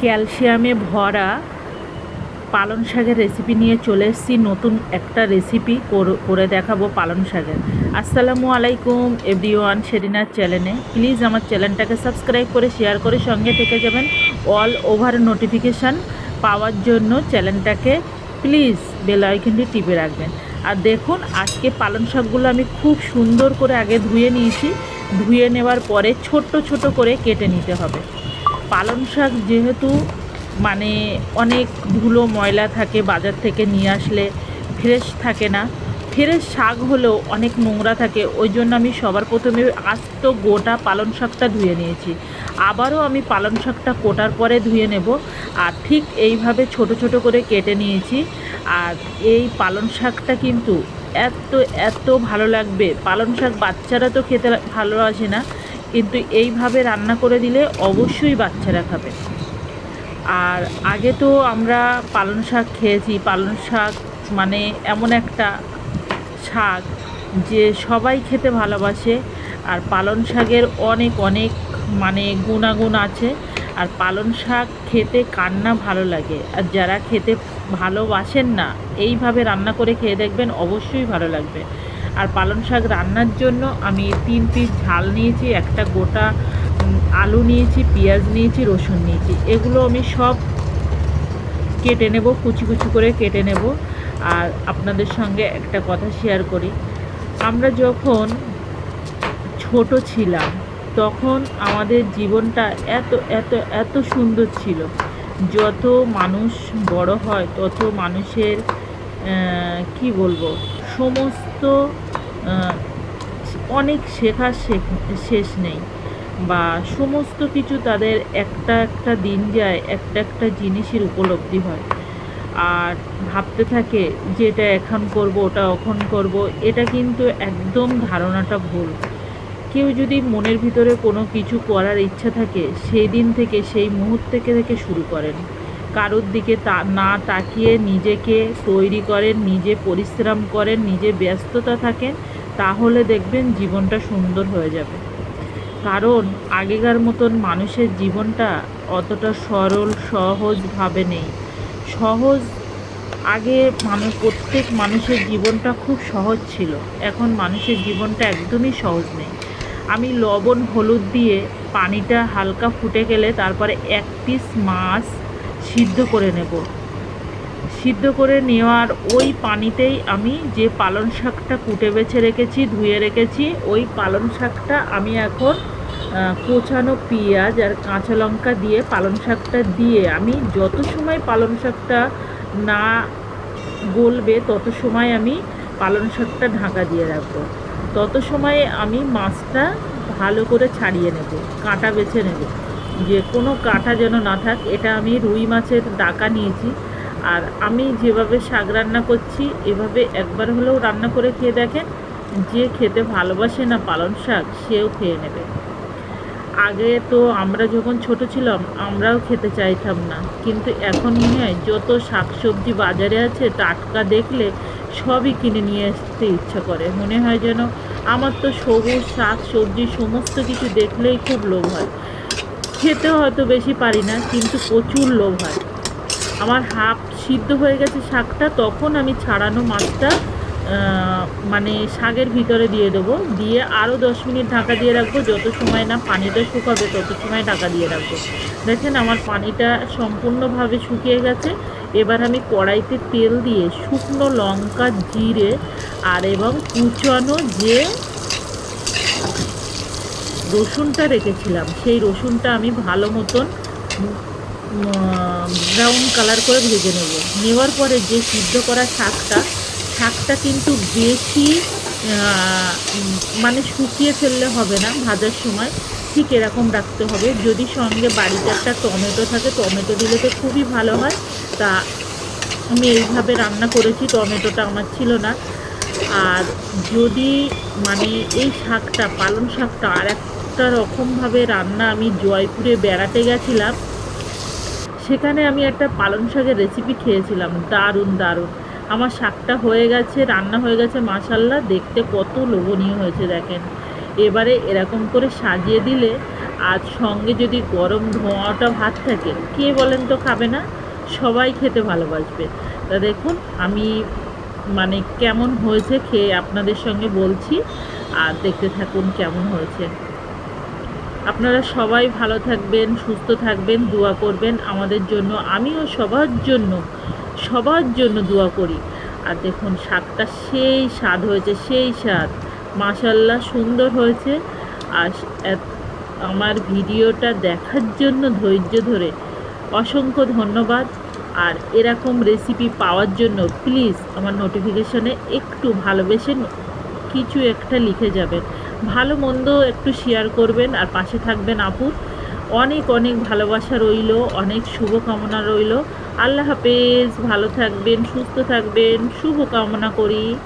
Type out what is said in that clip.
ক্যালসিয়ামে ভরা পালং শাকের রেসিপি নিয়ে চলে এসেছি। নতুন একটা রেসিপি করে দেখাবো পালং শাকের। আসসালামু আলাইকুম এভরিওয়ান শেরিনার চ্যানেলে প্লিজ আমার চ্যানেলটাকে সাবস্ক্রাইব করে শেয়ার করে সঙ্গে থেকে যাবেন। অল ওভার নোটিফিকেশান পাওয়ার জন্য চ্যানেলটাকে প্লিজ বেল আইকনটি টিপে রাখবেন। আর দেখুন, আজকে পালং শাকগুলো আমি খুব সুন্দর করে আগে ধুয়ে নিয়েছি। ধুয়ে নেওয়ার পরে ছোট্ট ছোট করে কেটে নিতে হবে। পালং শাক যেহেতু মানে অনেক ধুলো ময়লা থাকে বাজার থেকে নিয়ে আসলে ফ্রেশ থাকে না। ফ্রেশ শাক হলেও অনেক নোংরা থাকে, ওই জন্য আমি সবার প্রথমে আস্ত গোটা পালং শাকটা ধুয়ে নিয়েছি। আবারও আমি পালং শাকটা কোটার পরে ধুয়ে নেব আর ঠিক এইভাবে ছোট ছোট করে কেটে নিয়েছি। আর এই পালং শাকটা কিন্তু এত এত ভালো লাগবে। পালং শাক বাচ্চারা তো খেতে ভালোবাসে না। কিন্তু এইভাবে রান্না করে দিলে অবশ্যই বাচ্চারা খাবে। আর আগে তো আমরা পালং শাক খেয়েছি। পালং শাক মানে এমন একটা শাক যে সবাই খেতে ভালোবাসে। আর পালং শাকের অনেক অনেক মানে গুণাগুণ আছে। আর পালং শাক খেতে কান্না ভালো লাগে। আর যারা খেতে ভালোবাসেন না, এইভাবে রান্না করে খেয়ে দেখবেন অবশ্যই ভালো লাগবে। আর পালং শাক রান্নার জন্য আমি তিন পিস ঝাল নিয়েছি, একটা গোটা আলু নিয়েছি, পেঁয়াজ নিয়েছি, রসুন নিয়েছি। এগুলো আমি সব কেটে নেব, কুচি কুচি করে কেটে নেব। আর আপনাদের সঙ্গে একটা কথা শেয়ার করি। আমরা যখন ছোট ছিলাম, তখন আমাদের জীবনটা এত এত এত সুন্দর ছিল। যত মানুষ বড় হয়, তত মানুষের কি বলব, সমস্ত অনেক শেখার শেষ নেই বা সমস্ত কিছু তাদের একটা একটা দিন যায়, একটা একটা জিনিসের উপলব্ধি হয়। আর ভাবতে থাকে যে এটা এখন করব, ওটা এখন করব, এটা কিন্তু একদম ধারণাটা ভুল। কেউ যদি মনের ভিতরে কোনো কিছু করার ইচ্ছা থাকে, সেই দিন থেকে, সেই মুহূর্ত থেকে থেকে শুরু করেন। কারোর দিকে তা না তাকিয়ে নিজেকে তৈরি করেন, নিজে পরিশ্রম করেন, নিজে ব্যস্ততা থাকেন, তাহলে দেখবেন জীবনটা সুন্দর হয়ে যাবে। কারণ আগেকার মতন মানুষের জীবনটা অতটা সরল সহজভাবে নেই। সহজ, আগে মানুষ প্রত্যেক মানুষের জীবনটা খুব সহজ ছিল। এখন মানুষের জীবনটা একদমই সহজ নেই। আমি লবণ, হলুদ দিয়ে পানিটা হালকা ফুটে গেলে তারপরে এক পিস মাছ সিদ্ধ করে নেব। সিদ্ধ করে নেওয়ার ওই পানিতেই আমি যে পালং শাকটা কুটে বেছে রেখেছি, ধুয়ে রেখেছি, ওই পালং শাকটা আমি এখন কোচানো পেঁয়াজ আর কাঁচা লঙ্কা দিয়ে পালং শাকটা দিয়ে আমি যত সময় পালং শাকটা না গলবে, তত সময় আমি পালং শাকটা ঢাকা দিয়ে রাখব। তত সময়ে আমি মাছটা ভালো করে ছাড়িয়ে নেব, কাঁটা বেছে নেব। যে কোনো কাঁটা যেন না থাক, এটা আমি রুই মাছের ডাকা নিয়েছি। আর আমি যেভাবে শাক রান্না করছি, এভাবে একবার হলেও রান্না করে খেয়ে দেখেন, যে খেতে ভালোবাসে না পালং শাক, সেও খেয়ে নেবে। আগে তো আমরা যখন ছোট ছিলাম, আমরাও খেতে চাইতাম না। কিন্তু এখন মনে হয়, যত শাক সবজি বাজারে আছে, টাটকা দেখলে সবই কিনে নিয়ে আসতে ইচ্ছা করে। মনে হয় যেন আমার তো সবুজ শাক সবজি সমস্ত কিছু দেখলেই খুব লোভ হয়। খেতে হয়তো বেশি পারি না, কিন্তু প্রচুর লোভ হয়। আমার হাফ সিদ্ধ হয়ে গেছে শাকটা, তখন আমি ছাড়ানো মাছটা মানে শাকের ভিতরে দিয়ে দেবো। দিয়ে আরও দশ মিনিট ঢাকা দিয়ে রাখব, যত সময় না পানিটা শুকাবে, তত সময় ঢাকা দিয়ে রাখব। দেখেন আমার পানিটা সম্পূর্ণভাবে শুকিয়ে গেছে। এবার আমি কড়াইতে তেল দিয়ে শুকনো লঙ্কা, জিরে আর এবং কুচানো যে রসুনটা রেখেছিলাম। সেই রসুনটা আমি ভালো মতন ব্রাউন কালার করে ভেজে নেব। নেওয়ার পরে যে সিদ্ধ করা শাকটা শাকটা কিন্তু বেশি মানে শুকিয়ে ফেললে হবে না ভাজার সময়। ঠিক এরকম রাখতে হবে। যদি সঙ্গে বাড়িতে একটা টমেটো থাকে, টমেটো দিলে তো খুবই ভালো হয়। তা আমি এইভাবে রান্না করেছি, টমেটোটা আমার ছিল না। আর যদি মানে এই শাকটা, পালং শাকটা আর একটা রকমভাবে রান্না আমি জয়পুরে বেড়াতে গেছিলাম। সেখানে আমি একটা পালং শাকের রেসিপি খেয়েছিলাম। দারুণ দারুণ। আমার শাকটা হয়ে গেছে, রান্না হয়ে গেছে মাসাল্লা দেখতে কত লোভনীয় হয়েছে, দেখেন। এবারে এরকম করে সাজিয়ে দিলে আর সঙ্গে যদি গরম ধোঁয়াটা ভাত থাকে, কে বলেন তো খাবে না? সবাই খেতে ভালোবাসবে। তা দেখুন, আমি মানে কেমন হয়েছে খেয়ে আপনাদের সঙ্গে বলছি। আর দেখতে থাকুন কেমন হয়েছে। আপনারা সবাই ভালো থাকবেন, সুস্থ থাকবেন, দোয়া করবেন আমাদের জন্য। আমিও সবার জন্য সবার জন্য দোয়া করি। আর দেখুন শাকটা সেই স্বাদ হয়েছে, সেই স্বাদ। মাশাল্লাহ সুন্দর হয়েছে। আর আমার ভিডিওটা দেখার জন্য ধৈর্য ধরে অসংখ্য ধন্যবাদ। আর এরকম রেসিপি পাওয়ার জন্য প্লিজ আমার নোটিফিকেশনে একটু ভালোবেসে কিছু একটা লিখে যাবেন। ভালো মন্দ একটু শেয়ার করবেন আর পাশে থাকবেন আপুর অনেক অনেক ভালোবাসা রইল, অনেক শুভকামনা রইল। আল্লাহ হাফেজ, ভালো থাকবেন, সুস্থ থাকবেন, শুভকামনা করি।